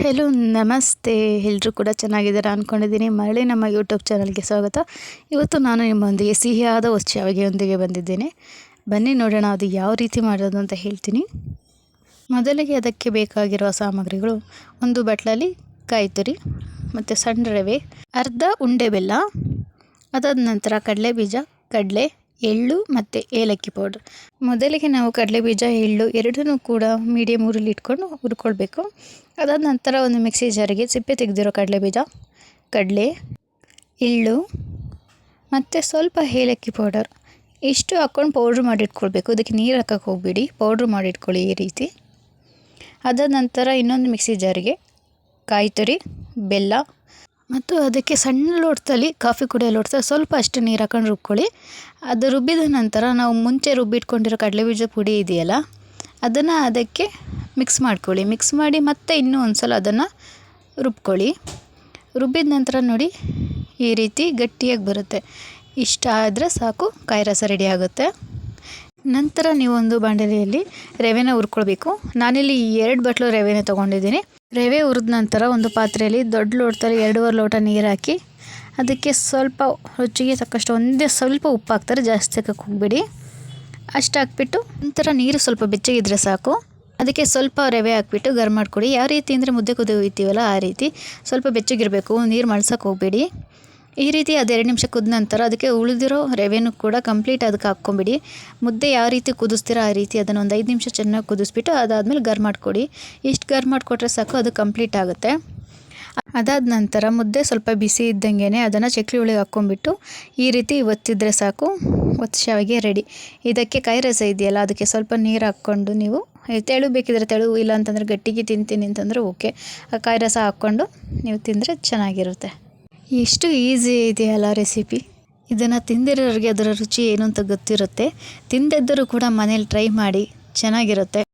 Hello ನಮಸ್ತೆ. ಎಲ್ಲರೂ ಕೂಡ ಚೆನ್ನಾಗಿದ್ದೀರಾ ಅಂದ್ಕೊಂಡಿದ್ದೀನಿ ಮರಳಿ ನಮ್ಮ ಯೂಟ್ಯೂಬ್ ಚಾನಲ್ಗೆ ಸ್ವಾಗತ. ಇವತ್ತು ನಾನು ನಿಮ್ಮೊಂದಿಗೆ ಸಿಹಿಯಾದ ಶಾವಿಗೆಯೊಂದಿಗೆ ಬಂದಿದ್ದೇನೆ. ಬನ್ನಿ ನೋಡೋಣ ಅದು ಯಾವ ರೀತಿ ಮಾಡೋದು ಅಂತ ಹೇಳ್ತೀನಿ. ಮೊದಲಿಗೆ ಅದಕ್ಕೆ ಬೇಕಾಗಿರುವ ಸಾಮಗ್ರಿಗಳು ಒಂದು ಬಟ್ಲಲ್ಲಿ ಕಾಯಿ ತುರಿ ಮತ್ತು ಸಣ್ಣ ರವೆ, ಅರ್ಧ ಉಂಡೆ ಬೆಲ್ಲ, ಅದಾದ ನಂತರ ಕಡಲೆ ಬೀಜ ಕಡಲೆ ಎಳ್ಳು ಮತ್ತು ಏಲಕ್ಕಿ ಪೌಡ್ರ್. ಮೊದಲಿಗೆ ನಾವು ಕಡಲೆ ಬೀಜ, ಎಳ್ಳು ಎರಡನ್ನು ಕೂಡ ಮೀಡಿಯಮ್ ಊರಲ್ಲಿ ಇಟ್ಕೊಂಡು ಹುರ್ಕೊಳ್ಬೇಕು. ಅದಾದ ನಂತರ ಒಂದು ಮಿಕ್ಸಿ ಜಾರಿಗೆ ಸಿಪ್ಪೆ ತೆಗೆದಿರೋ ಕಡಲೆ ಬೀಜ, ಕಡಲೆ, ಎಳ್ಳು ಮತ್ತು ಸ್ವಲ್ಪ ಏಲಕ್ಕಿ ಪೌಡರ್. ಇಷ್ಟು ಹಾಕ್ಕೊಂಡು ಪೌಡ್ರ್ ಮಾಡಿಟ್ಕೊಳ್ಬೇಕು. ಅದಕ್ಕೆ ನೀರು ಹಾಕಕ್ಕೆ ಹೋಗ್ಬಿಡಿ. ಪೌಡ್ರ್ ಮಾಡಿಟ್ಕೊಳ್ಳಿ ಈ ರೀತಿ. ಅದಾದ ನಂತರ ಇನ್ನೊಂದು ಮಿಕ್ಸಿ ಜಾರಿಗೆ ಕಾಯಿ ತುರಿ ಬೆಲ್ಲ ಮತ್ತು ಅದಕ್ಕೆ ಸಣ್ಣ ಲೋಟದಲ್ಲಿ ಕಾಫಿ ಕುಡಿಯೋ ಲೋಟದಲ್ಲಿ ಸ್ವಲ್ಪ ಅಷ್ಟು ನೀರು ಹಾಕೊಂಡು ರುಬ್ಕೊಳ್ಳಿ. ಅದು ರುಬ್ಬಿದ ನಂತರ ನಾವು ಮುಂಚೆ ರುಬ್ಬಿಟ್ಕೊಂಡಿರೋ ಕಡಲೆಬೀಜ ಪುಡಿ ಇದೆಯಲ್ಲ, ಅದನ್ನು ಅದಕ್ಕೆ ಮಿಕ್ಸ್ ಮಾಡ್ಕೊಳ್ಳಿ. ಮಿಕ್ಸ್ ಮಾಡಿ ಮತ್ತೆ ಇನ್ನೂ ಒಂದು ಸಲ ಅದನ್ನು ರುಬ್ಕೊಳ್ಳಿ. ರುಬ್ಬಿದ ನಂತರ ನೋಡಿ, ಈ ರೀತಿ ಗಟ್ಟಿಯಾಗಿ ಬರುತ್ತೆ. ಇಷ್ಟ ಆದರೆ ಸಾಕು, ಕಾಯಿ ರಸ ರೆಡಿ ಆಗುತ್ತೆ. ನಂತರ ನೀವೊಂದು ಬಾಂಡಲಿಯಲ್ಲಿ ರವೆನ ಹುರ್ಕೊಳ್ಬೇಕು. ನಾನಿಲ್ಲಿ ಎರಡು ಬಟ್ಲು ರವೆನ ತೊಗೊಂಡಿದ್ದೀನಿ. ರವೆ ಹುರಿದ ನಂತರ ಒಂದು ಪಾತ್ರೆಯಲ್ಲಿ ದೊಡ್ಡ ಲೋಟದಲ್ಲಿ ಎರಡೂವರೆ ಲೋಟ ನೀರು ಹಾಕಿ ಅದಕ್ಕೆ ಸ್ವಲ್ಪ ರುಚಿಗೆ ತಕ್ಕಷ್ಟು ಒಂದೇ ಸ್ವಲ್ಪ ಉಪ್ಪು ಹಾಕ್ತಾರೆ, ಜಾಸ್ತಿ ಹಾಕಕ್ಕೆ ಹೋಗ್ಬೇಡಿ. ಅಷ್ಟು ಹಾಕ್ಬಿಟ್ಟು ನಂತರ ನೀರು ಸ್ವಲ್ಪ ಬೆಚ್ಚಗಿದ್ರೆ ಸಾಕು. ಅದಕ್ಕೆ ಸ್ವಲ್ಪ ರವೆ ಹಾಕ್ಬಿಟ್ಟು ಗರ್ಮ್ ಮಾಡಿಕೊಡಿ. ಯಾವ ರೀತಿ ಅಂದರೆ ಮುದ್ದೆ ಕುದಿ ಆ ರೀತಿ ಸ್ವಲ್ಪ ಬೆಚ್ಚಗಿರಬೇಕು, ನೀರು ಮಳ್ಸೋಕೆ ಹೋಗಬೇಡಿ. ಈ ರೀತಿ ಅದೆರಡು ನಿಮಿಷ ಕುದ ನಂತರ ಅದಕ್ಕೆ ಉಳಿದಿರೋ ರವೆನೂ ಕೂಡ ಕಂಪ್ಲೀಟ್ ಅದಕ್ಕೆ ಹಾಕ್ಕೊಂಬಿಡಿ. ಮುದ್ದೆ ಯಾವ ರೀತಿ ಕುದಿಸ್ತೀರೋ ಆ ರೀತಿ ಅದನ್ನು ಒಂದು ಐದು ನಿಮಿಷ ಚೆನ್ನಾಗಿ ಕುದಿಸ್ಬಿಟ್ಟು ಅದಾದಮೇಲೆ ಗರ್ ಮಾಡಿಕೊಡಿ. ಇಷ್ಟು ಗರ್ ಮಾಡಿಕೊಟ್ರೆ ಸಾಕು, ಅದು ಕಂಪ್ಲೀಟ್ ಆಗುತ್ತೆ. ಅದಾದ ನಂತರ ಮುದ್ದೆ ಸ್ವಲ್ಪ ಬಿಸಿ ಇದ್ದಂಗೆ ಅದನ್ನು ಚಕ್ಲಿ ಒಳಗೆ ಹಾಕ್ಕೊಂಬಿಟ್ಟು ಈ ರೀತಿ ಒತ್ತಿದ್ರೆ ಸಾಕು ಒತ್ತು ಶಾವಿಗೆ ರೆಡಿ ಇದಕ್ಕೆ ಕಾಯಿ ರಸ ಇದೆಯಲ್ಲ, ಅದಕ್ಕೆ ಸ್ವಲ್ಪ ನೀರು ಹಾಕ್ಕೊಂಡು ನೀವು ತೆಳು ಬೇಕಿದ್ರೆ ತೆಳು ಇಲ್ಲ ಅಂತಂದರೆ ಗಟ್ಟಿಗೆ ತಿಂತೀನಿ ಅಂತಂದರೆ ಓಕೆ. ಆ ಕಾಯಿ ರಸ ಹಾಕ್ಕೊಂಡು ನೀವು ತಿಂದರೆ ಚೆನ್ನಾಗಿರುತ್ತೆ. ಎಷ್ಟು ಈಸಿ ಇದೆಯಲ್ಲ ರೆಸಿಪಿ? ಇದನ್ನು ತಿಂದಿರೋರಿಗೆ ಅದರ ರುಚಿ ಏನು ಅಂತ ಗೊತ್ತಿರುತ್ತೆ. ತಿಂದಿದ್ದರೂ ಕೂಡ ಮನೇಲಿ ಟ್ರೈ ಮಾಡಿ, ಚೆನ್ನಾಗಿರುತ್ತೆ.